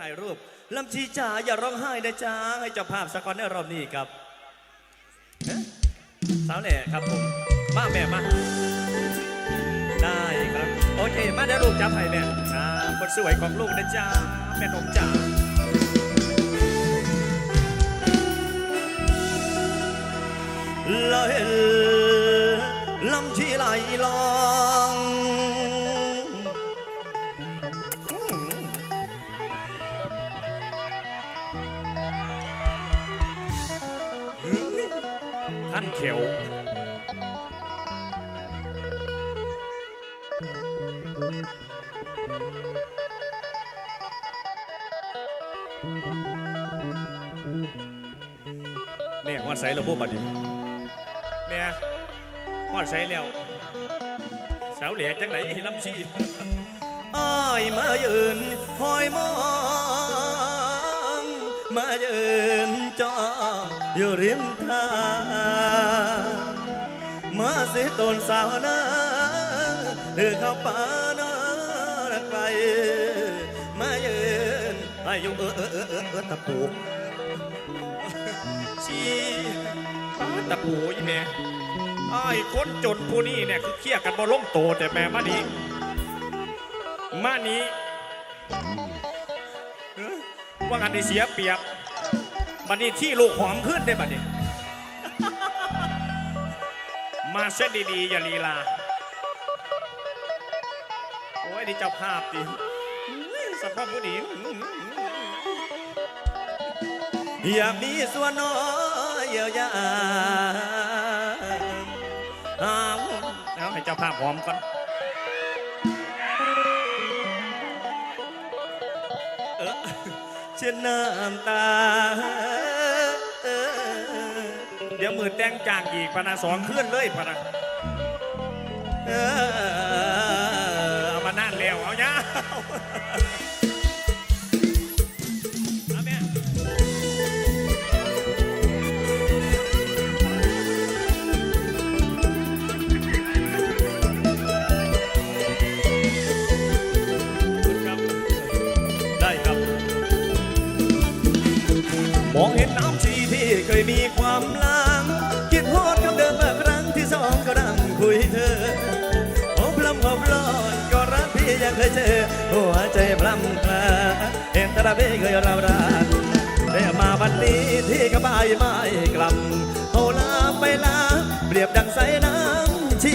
ถ่ายรูปลำชีจ๋าอย่าร้องไห้นะจ๊ะให้เจ้าภาพสกอนในรอบนี้ครับสาวแหล่ครับผมมาแม่มาได้ครับ โอเค มาเดี๋ยวลูกจับให้แม่อ่าคนสวยของลูกนะจ๊ะแม่นมจ๋าลอยลำชีไหลลอง ท่านเขียวแม่ฮอดใส่ระบบบัดนี้แม่ฮอดใส่แล้วสาวเหลียจังไหนลำชีอ้ายมายืนคอยมองมายืนจ้อง อยู่ริมทางมาสิตนสาวนาเดือเข้าป่านาไกลมายืนอายุเออเออเออเออเออตะปูชีป้าตะปูอีแม่ไอ้คนจนผู้นี้เนี่ยคือเครียดกันบ่ล้มโตแต่แม่มานี้มานี้เอ้อว่ากันได้เสียเปรียบ บัดนี้ที่ลูกหอมขึ้นได้บัดนี้ มาเส้นดีๆ อย่าลีลา โอ้ยนี่เจ้าภาพดิสภาพผู้นี้อยากมีส่วนน้อยเยียวยาเอาให้เจ้าภาพหอมก่อน เช่นน้ำตา เดี๋ยวมือแต่งจางอีกพนาสองขึ้นเลยพนาเออเอามานั่นแล้วเอาเนี่ย มีความลังคิดโทษกับเดิมเมื่อครั้งที่สองก็นั่งคุยเธอโอ้พลำพบลอนก็รักพี่ยังเคยเจอหัวใจพลำคลาเห็นตาเบ้เคยเรารักแต่มาวันนี้ที่กระบายไม่กลับเอาลาไปลาเปรียบดังใสน้ำชี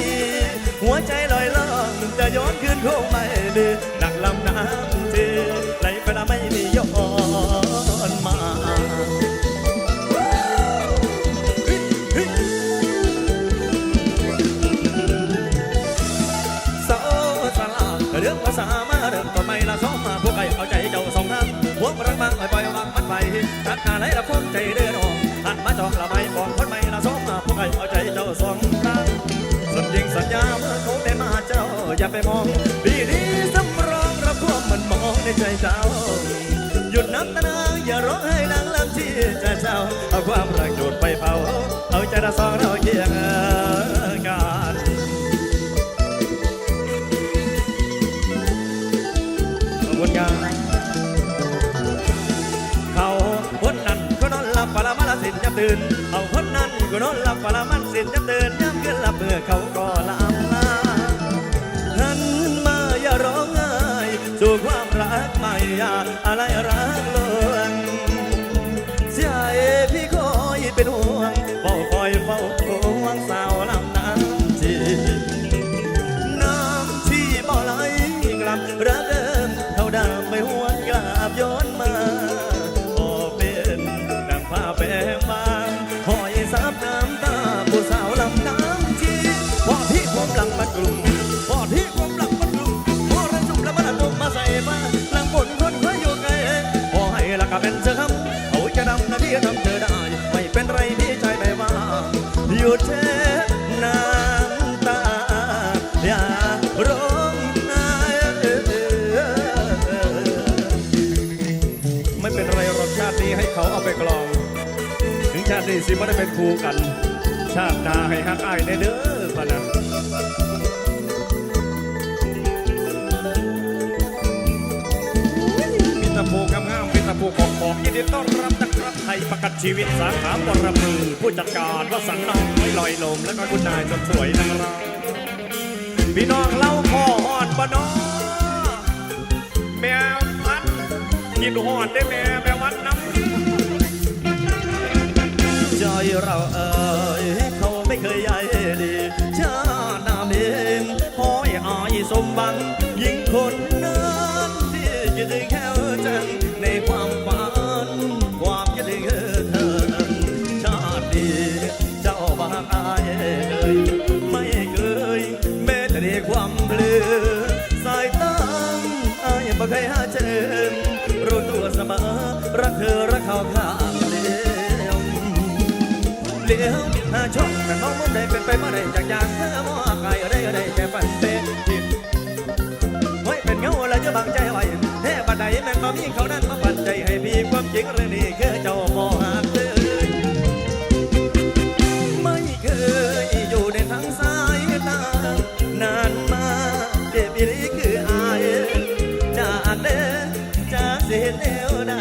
หัวใจลอยล่องจะย้อนคืนโค้งไม่ลือดังลำน้ำทีไหลไปละไม่มีย้อน สองทางสัญญิงสัญญาเมื่อเขาได้มาเจ้า อย่าไปมองปีนี้สำรองรับพวกมันมองในใจเจ้า หยุดน้ำตานาอย่าร้องให้นางลำที่ใจเจ้า เอาความรักหยุดไปเผา เอาใจละสองเราเคียงกันขอบคุณครับเขาคนนั้นก็นอนหลับปละมันละสินจะตื่น คนนั้นก็นอนหลับปละมันสินจะเดินย้ำเกินหลับเมื่อเขาก็ลาลาหันมาอย่าร้องไห้สู่ความรักใหม่อย่าอะไรรัก น้ำตาผู้สาวลำน้ำจีพอพี่ผมหลังมากลุ่มาตินี้สิไม่ได้เป็นครูกัน ชาติหน้าให้ฮักอ้ายในเด้อพะนะมีตะโพกำงากับผู้ปกครองยินดีต้อนรับนะครับไทยประกันชีวิตสาขาปรมือ ผู้จัดการวสันต์น้อยลอยลม แล้วก็คุณนายสดสวยนะครับพี่น้องเล่าพ่อหอนบ่น้อแมวพันธุ์กินหอนได้แม่แมววัด เราเอ่ยเขาไม่เคยใยดีชาตินามเองหอยอายสมบังยิ่งคนนั้นที่จะถึงแค่จังในความฝันความคิดถึงเธอชาติดีเจ้าบางอายเอ่ยไม่เคยแม้แต่ในความเบลอสายตาอายบ่เคยหาเจอรู้ตัวเสมอรักเธอรักเขาข้า เลี้ยวหาช่องแต่น้องมุมใดเป็นไปมาได้จากอย่างเธอมอไกลอะไรอะไรแค่ฝันเป็นผิดไว้เป็นเงาแล้วจะบังใจไว้แท้บัดใดแม่งบ่มีเขานั้นมาปั่นใจให้พี่ความจริงเรื่องนี้คือเจ้าบ่หากเลยไม่เคยอยู่ในทางสายตานานมาเจ็บอีลีคืออายจากเด้จากเสียแนวใด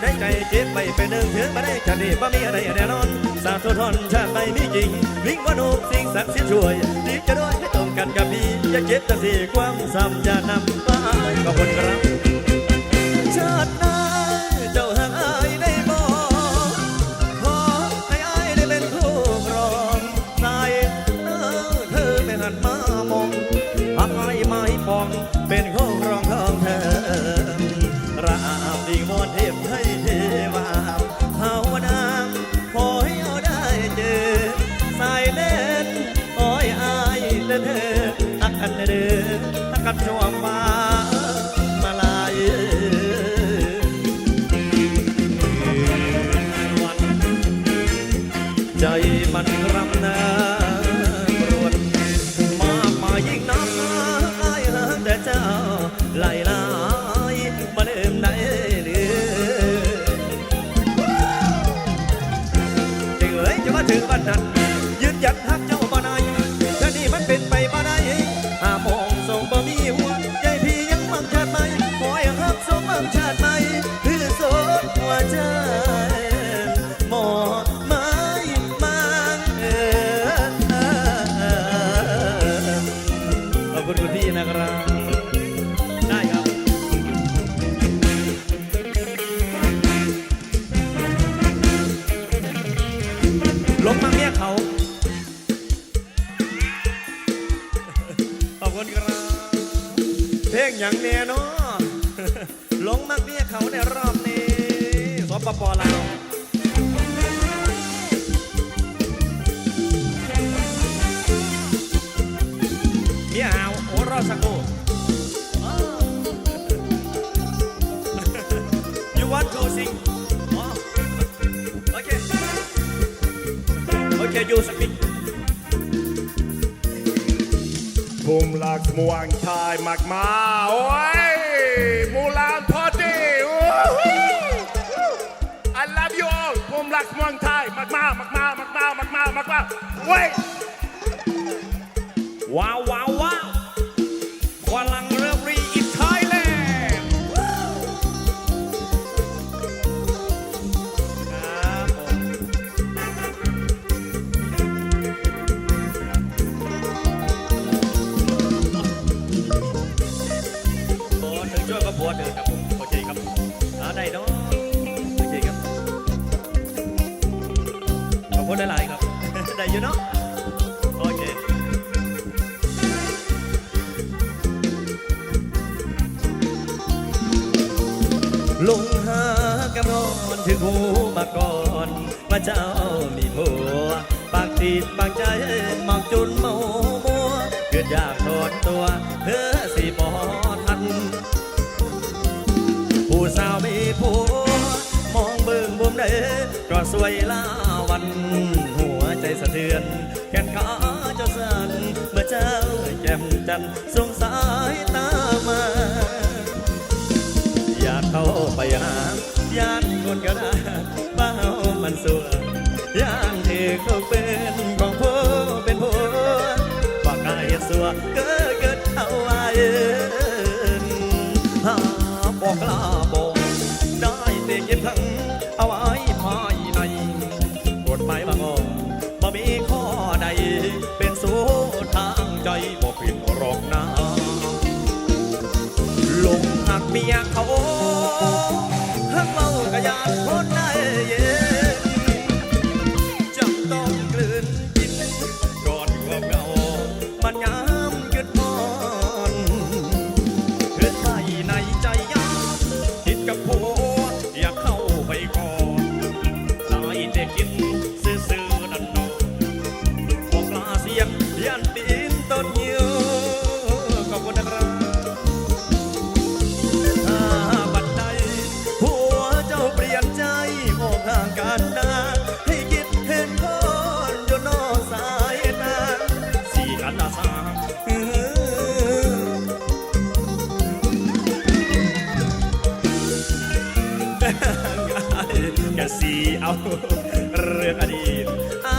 ในใจเจ็บไปเป็นหนึ่งถึงมาได้จะดีบ่มีอะไรแน่นอน สาธุทนชาติไม่มีจริง วิ่งว่านูสิ่งศักดิ์สิทธิ์ช่วยดีจะด้วยให้ตรงกันกับพี่อย่าเจ็บจะสี่ความซ้ำอย่านำไปขอบคุณครับชาติหน้า ลงมาเมียเขา ขอบคุณครับ เพลงอย่างเนี้ยเนาะลงมาเมียเขาในรอบนี้สปปลาว รอสักครู่อ้าว You want to sing อ๋อโอเคโอเคยูสปิกผมรักมวงชายมากมาโอ้ยมูลานพอดีโอ้โห I love you all ผมรักมวงชายมากมามากมามากมามากมามากมาเว้ยว้าวว้าว ลงหากระรอนถึงหูมาก่อนว่าเจ้ามีผัว ปากติดปากใจมองจนเมามัวเกิดอยากถอนตัวเฮ้อสิบอทัน ผู้สาวมีผัว มองเบิ่งบุมเด้ก็สวยลาวัน หัวใจสะเทือน แขนขาเจ้าสั่นเมื่อเจ้าแก้มจันทร์สงสายตามา ไปหาย่านคนกระดาษบ้ามันสัวย่านที่เขาเป็นของผู้เป็นผู้ปากกายสัวเกิดเกิดเอาไว้หาบอกลาบอกได้แต่เก็บทั้งเอาไว้ภายในกฎหมายบางอ่อนบ่มีข้อใดเป็นสูทางใจบอกผิดหรอกนาลงหักเมียเขา เอา เรื่องอดีตไอ้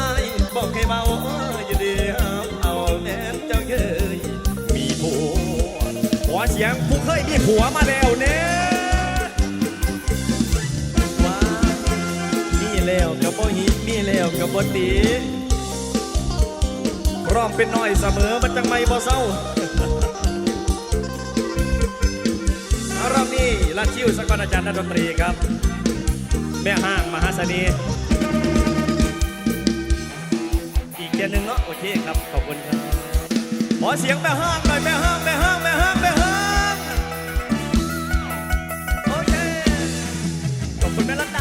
บอกให้เบาอย่าเดือเอาแน่เจ้าเยยมีผัวขอเสียงผู้เคยมีผัวมาแล้วเนี่ยว่ามีแล้วกับบ่หิมีแล้วกับบ่ตีร้องเป็นน้อยเสมอมันจังไม่บ่เศร้าเรามีลัดชิวสักคนอาจารย์นักดนตรีครับ แม่ห้าง สนี อีกเกียร์นึงเนาะโอเคครับ ขอบคุณครับขอเสียงแม่ห้างหน่อยแม่ห้างแม่ห้างแม่ห้างแม่ห้างโอเคขอบคุณแม่ลัตนา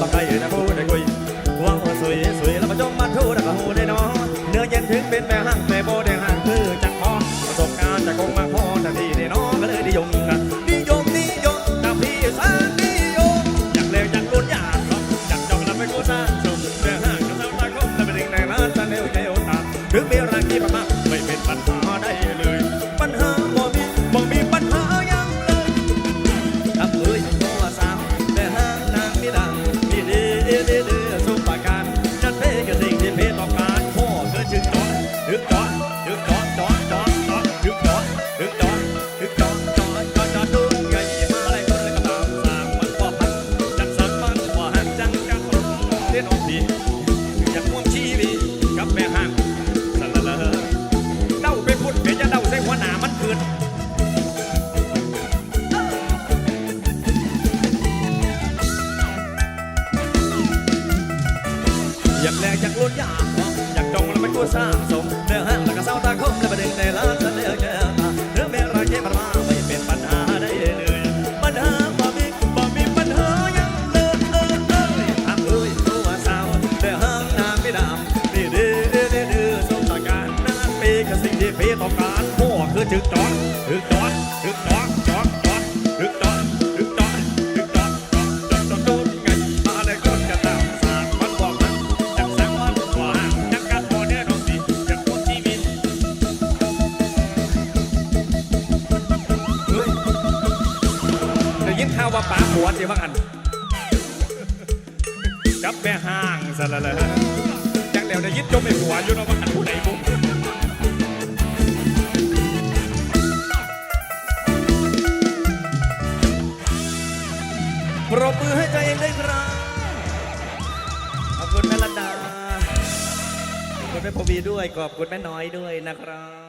บักไก่นะผู้ได้คุยว่างสวยสวยแล้วมาจมมาทูนะก็หูได้น้องเนื้อเย็นถึงเป็นแม่ห้าง ข้าว่าป๋าหัวสิว่ากันจับแม่ห้างซะละละจังเดี๋ยวได้ยึดจมไปหัวอยู่นาะว่ากันผู้ใดบุ้ปรบมือให้ใจเองได้ครับขอบคุณแม่ละดาขอบคุณแม่พบีด้วยขอบคุณแม่น้อยด้วยนะครับ